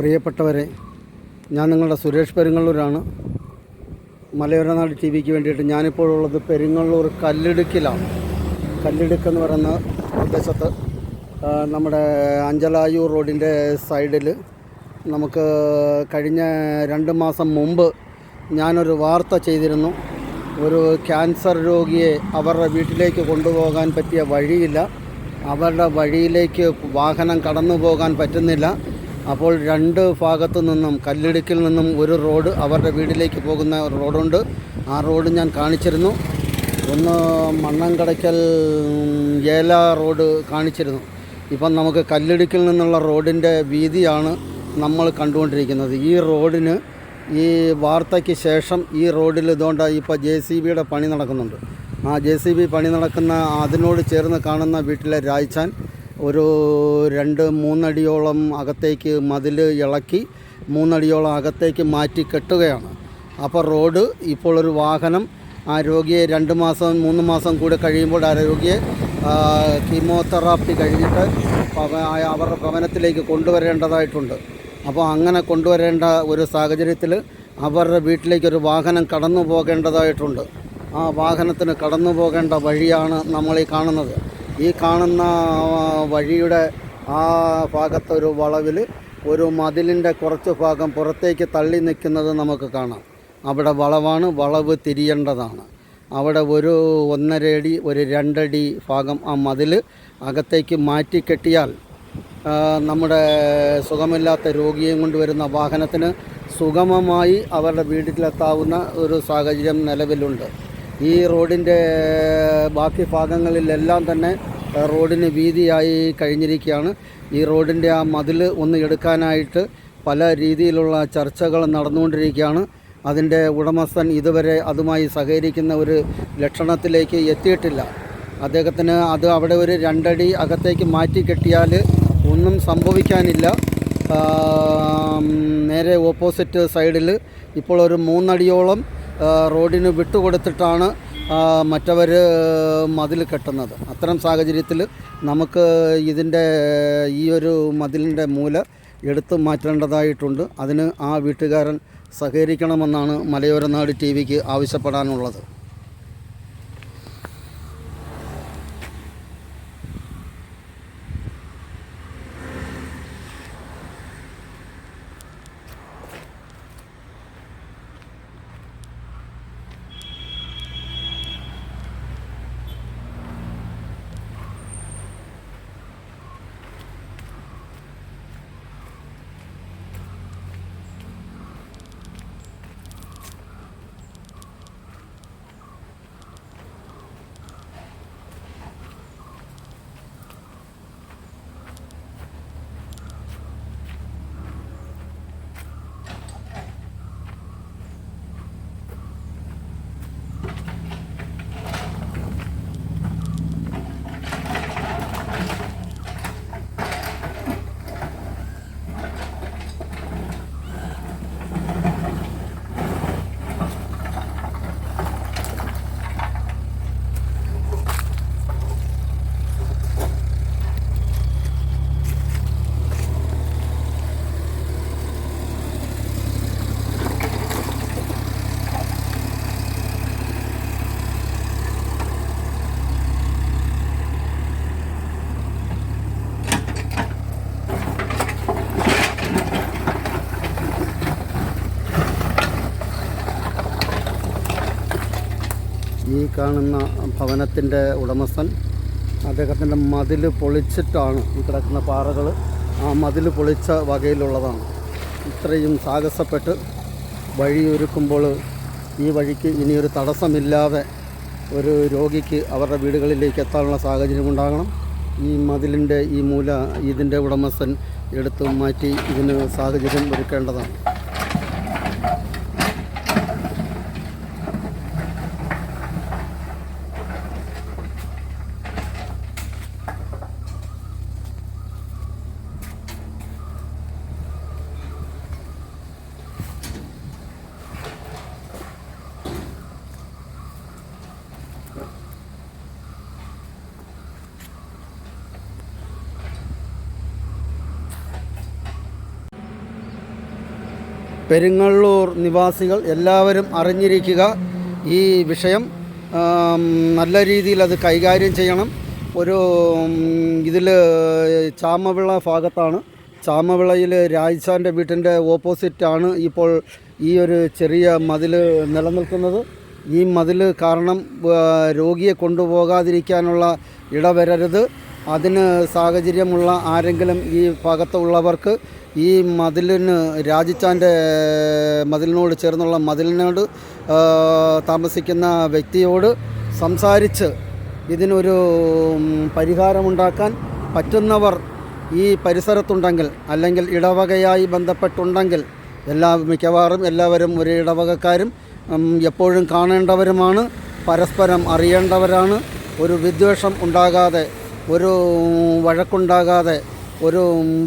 പ്രിയപ്പെട്ടവരെ ഞാൻ നിങ്ങളുടെ സുരേഷ് പെരുങ്ങള്ളൂരാണ് മലയോരനാട് ടി വിക്ക് വേണ്ടിയിട്ട് ഞാനിപ്പോഴുള്ളത് പെരുങ്ങള്ളൂർ കല്ലിടുക്കിലാണ്. കല്ലിടുക്ക് എന്ന് പറയുന്ന പ്രദേശത്ത് നമ്മുടെ അഞ്ചലായൂർ റോഡിന്റെ സൈഡിൽ നമുക്ക് കഴിഞ്ഞ രണ്ട് മാസം മുമ്പ് ഞാനൊരു വാർത്ത ചെയ്തിരുന്നു. ഒരു ക്യാൻസർ രോഗിയെ അവരുടെ വീട്ടിലേക്ക് കൊണ്ടുപോകാൻ പറ്റിയ വഴിയില്ല. അവരുടെ വഴിയിലേക്ക് വാഹനം കടന്നു പോകാൻ പറ്റുന്നില്ല. അപ്പോൾ രണ്ട് ഭാഗത്തു നിന്നും കല്ലിടുക്കിൽ നിന്നും ഒരു റോഡ് അവരുടെ വീട്ടിലേക്ക് പോകുന്ന റോഡുണ്ട്. ആ റോഡ് ഞാൻ കാണിച്ചിരുന്നു. ഒന്ന് മണ്ണങ്കടയ്ക്കൽ ഏല റോഡ് കാണിച്ചിരുന്നു. ഇപ്പം നമുക്ക് കല്ലിടുക്കിൽ നിന്നുള്ള റോഡിന്റെ വീതിയാണ് നമ്മൾ കണ്ടുകൊണ്ടിരിക്കുന്നത്. ഈ റോഡിന് ഈ വാർത്തയ്ക്ക് ശേഷം ഈ റോഡിൽ ഇതുകൊണ്ട് ഇപ്പോൾ ജെ സി ബിയുടെ പണി നടക്കുന്നുണ്ട്. ആ ജെ സി ബി പണി നടക്കുന്ന അതിനോട് ചേർന്ന് കാണുന്ന വീട്ടിലെ രായ്ച്ചാൻ ഒരു രണ്ട് മൂന്നടിയോളം അകത്തേക്ക് മതിൽ ഇളക്കി മൂന്നടിയോളം അകത്തേക്ക് മാറ്റി കെട്ടുകയാണ്. അപ്പോൾ റോഡ് ഇപ്പോൾ ഒരു വാഹനം ആ രോഗിയെ രണ്ട് മാസം മൂന്ന് മാസം കൂടെ കഴിയുമ്പോൾ ആ രോഗിയെ കീമോതെറാപ്പി കഴിഞ്ഞിട്ട് അവരുടെ ഭവനത്തിലേക്ക് കൊണ്ടുവരേണ്ടതായിട്ടുണ്ട്. അപ്പോൾ അങ്ങനെ കൊണ്ടുവരേണ്ട ഒരു സാഹചര്യത്തിൽ അവരുടെ വീട്ടിലേക്ക് ഒരു വാഹനം കടന്നു പോകേണ്ടതായിട്ടുണ്ട് ആ വാഹനത്തിന് കടന്നു പോകേണ്ട വഴിയാണ് നമ്മൾ ഈ കാണുന്നത്. ഈ കാണുന്ന വഴിയുടെ ആ ഭാഗത്തൊരു വളവിൽ ഒരു മതിലിന്റെ കുറച്ച് ഭാഗം പുറത്തേക്ക് തള്ളി നിൽക്കുന്നത് നമുക്ക് കാണാം. അവിടെ വളവാണ് വളവ് തിരിയേണ്ടതാണ്. അവിടെ ഒരു ഒന്നര അടി ഒരു രണ്ടടി ഭാഗം ആ മതിൽ അകത്തേക്ക് മാറ്റിക്കെട്ടിയാൽ നമ്മുടെ സുഖമില്ലാത്ത രോഗിയെയും കൊണ്ടുവരുന്ന വാഹനത്തിന് സുഗമമായി അവരുടെ വീട്ടിലെത്താവുന്ന ഒരു സാഹചര്യം നിലവിലുണ്ട്. ഈ റോഡിന്റെ ബാക്കി ഭാഗങ്ങളിലെല്ലാം തന്നെ റോഡിന് വീതിയായി കഴിഞ്ഞിരിക്കുകയാണ്. ഈ റോഡിന്റെ ആ മതിൽ ഒന്ന് എടുക്കാനായിട്ട് പല രീതിയിലുള്ള ചർച്ചകൾ നടന്നുകൊണ്ടിരിക്കുകയാണ്. അതിന്റെ ഉടമസ്ഥൻ ഇതുവരെ അതുമായി സഹകരിക്കുന്ന ഒരു ലക്ഷണത്തിലേക്ക് എത്തിയിട്ടില്ല. അദ്ദേഹത്തിന് അത് അവിടെ ഒരു രണ്ടടി അകത്തേക്ക് മാറ്റി കെട്ടിയാൽ ഒന്നും സംഭവിക്കാനില്ല. നേരെ ഓപ്പോസിറ്റ് സൈഡിൽ ഇപ്പോൾ ഒരു മൂന്നടിയോളം റോഡിന് വിട്ടുകൊടുത്തിട്ടാണ് മറ്റവർ മതിൽ കെട്ടുന്നത്. അത്തരം സാഹചര്യത്തിൽ നമുക്ക് ഇതിന്റെ ഈ ഒരു മതിലിന്റെ മൂല എടുത്തു മാറ്റേണ്ടതായിട്ടുണ്ട്. അതിന് ആ വീട്ടുകാരൻ സഹകരിക്കണമെന്നാണ് മലയോരനാട് ടി വിക്ക് ആവശ്യപ്പെടാനുള്ളത്. ഈ കാണുന്ന ഭവനത്തിന്റെ ഉടമസ്ഥൻ അദ്ദേഹത്തിന്റെ മതിൽ പൊളിച്ചിട്ടാണ് ഈ കിടക്കുന്ന പാറകൾ ആ മതിൽ പൊളിച്ച വകയിലുള്ളതാണ്. ഇത്രയും സാഹസപ്പെട്ട് വഴിയൊരുക്കുമ്പോൾ ഈ വഴിക്ക് ഇനിയൊരു തടസ്സമില്ലാതെ ഒരു രോഗിക്ക് അവരുടെ വീടുകളിലേക്ക് എത്താനുള്ള സാഹചര്യം ഉണ്ടാകണം. ഈ മതിലിന്റെ ഈ മൂല ഇതിന്റെ ഉടമസ്ഥൻ എടുത്തു മാറ്റി ഇതിന് സാഹചര്യം ഒരുക്കേണ്ടതാണ്. പെരുങ്ങള്ളൂർ നിവാസികൾ എല്ലാവരും അറിഞ്ഞിരിക്കുക ഈ വിഷയം നല്ല രീതിയിൽ അത് കൈകാര്യം ചെയ്യണം. ഒരു ഇതിൽ ചാമവിള ഭാഗത്താണ്. ചാമവിളയിൽ രാജ്സാന്റെ വീട്ടിന്റെ ഓപ്പോസിറ്റാണ് ഇപ്പോൾ ഈ ഒരു ചെറിയ മതിൽ നിലനിൽക്കുന്നത്. ഈ മതിൽ കാരണം രോഗിയെ കൊണ്ടുപോകാതിരിക്കാനുള്ള ഇടവരരുത്. അതിന് സാഹചര്യമുള്ള ആരെങ്കിലും ഈ ഭാഗത്തുള്ളവർക്ക് ഈ മതിലിന് രാജിച്ചാന്റെ മതിലിനോട് ചേർന്നുള്ള മതിലിനോട് താമസിക്കുന്ന വ്യക്തിയോട് സംസാരിച്ച് ഇതിനൊരു പരിഹാരമുണ്ടാക്കാൻ പറ്റുന്നവർ ഈ പരിസരത്തുണ്ടെങ്കിൽ അല്ലെങ്കിൽ ഇടവകയായി ബന്ധപ്പെട്ടുണ്ടെങ്കിൽ എല്ലാ മിക്കവാറും എല്ലാവരും ഒരു ഇടവകക്കാരും എപ്പോഴും കാണേണ്ടവരുമാണ് പരസ്പരം അറിയേണ്ടവരാണ്. ഒരു വിദ്വേഷം ഉണ്ടാകാതെ ഒരു വഴക്കുണ്ടാകാതെ ഒരു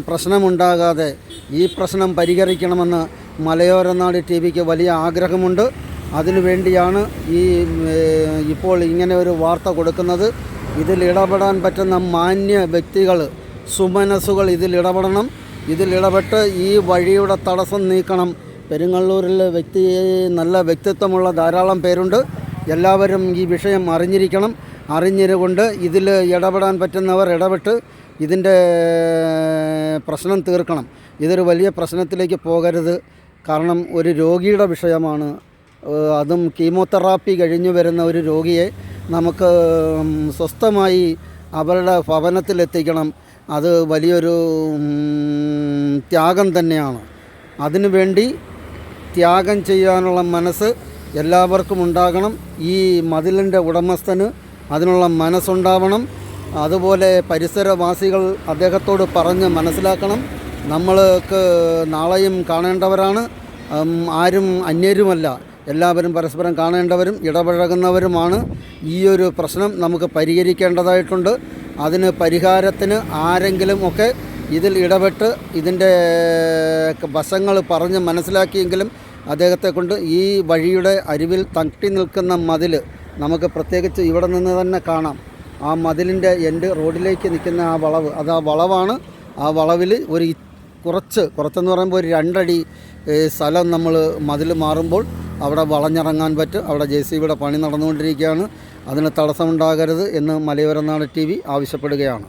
പ്രശ്നമുണ്ടാകാതെ ഈ പ്രശ്നം പരിഹരിക്കണമെന്ന് മലയോര നാട് ടി വിക്ക് വലിയ ആഗ്രഹമുണ്ട്. അതിനുവേണ്ടിയാണ് ഈ ഇപ്പോൾ ഇങ്ങനെ ഒരു വാർത്ത കൊടുക്കുന്നത്. ഇതിൽ ഇടപെടാൻ പറ്റുന്ന മാന്യ വ്യക്തികൾ സുമനസ്സുകൾ ഇതിൽ ഇടപെടണം. ഇതിൽ ഇടപെട്ട് ഈ വഴിയുടെ തടസ്സം നീക്കണം. പെരുങ്ങള്ളൂരിൽ വ്യക്തി നല്ല വ്യക്തിത്വമുള്ള ധാരാളം പേരുണ്ട്. എല്ലാവരും ഈ വിഷയം അറിഞ്ഞിരിക്കണം. അറിഞ്ഞിരുകൊണ്ട് ഇതിൽ ഇടപെടാൻ പറ്റുന്നവർ ഇടപെട്ട് ഇതിന്റെ പ്രശ്നം തീർക്കണം. ഇതൊരു വലിയ പ്രശ്നത്തിലേക്ക് പോകരുത്. കാരണം ഒരു രോഗിയുടെ വിഷയമാണ്. അതും കീമോതെറാപ്പി കഴിഞ്ഞു വരുന്ന ഒരു രോഗിയെ നമുക്ക് സ്വസ്ഥമായി അവരുടെ ഭവനത്തിലെത്തിക്കണം അത് വലിയൊരു ത്യാഗം തന്നെയാണ്. അതിനുവേണ്ടി ത്യാഗം ചെയ്യാനുള്ള മനസ്സ് എല്ലാവർക്കും ഉണ്ടാകണം. ഈ മതിലിന്റെ ഉടമസ്ഥന് അതിനുള്ള മനസ്സുണ്ടാവണം. അതുപോലെ പരിസരവാസികൾ അദ്ദേഹത്തോട് പറഞ്ഞ് മനസ്സിലാക്കണം. നമ്മൾക്ക് നാളെയും കാണേണ്ടവരാണ്. ആരും അന്യരുമല്ല. എല്ലാവരും പരസ്പരം കാണേണ്ടവരും ഇടപഴകുന്നവരുമാണ്. ഈ ഒരു പ്രശ്നം നമുക്ക് പരിഹരിക്കേണ്ടതായിട്ടുണ്ട്. അതിന് പരിഹാരത്തിന് ആരെങ്കിലും ഒക്കെ ഇതിൽ ഇടപെട്ട് ഇതിന്റെ വശങ്ങൾ പറഞ്ഞ് മനസ്സിലാക്കിയെങ്കിലും അദ്ദേഹത്തെ കൊണ്ട് ഈ വഴിയുടെ അരിവിൽ തട്ടി നിൽക്കുന്ന മതിൽ നമുക്ക് പ്രത്യേകിച്ച് ഇവിടെ നിന്ന് തന്നെ കാണാം. ആ മതിലിന്റെ എൻഡ് റോഡിലേക്ക് നിൽക്കുന്ന ആ വളവ് അത് ആ വളവാണ്. ആ വളവിൽ ഒരു കുറച്ച് കുറച്ചെന്ന് പറയുമ്പോൾ ഒരു രണ്ടടി സ്ഥലം നമ്മൾ മതിൽ മാറുമ്പോൾ അവിടെ വളഞ്ഞിറങ്ങാൻ പറ്റും. അവിടെ ജെ സി ബിയുടെ പണി നടന്നുകൊണ്ടിരിക്കുകയാണ്. അതിന് തടസ്സമുണ്ടാകരുത് എന്ന് മലയോര നാട് ടി വി ആവശ്യപ്പെടുകയാണ്.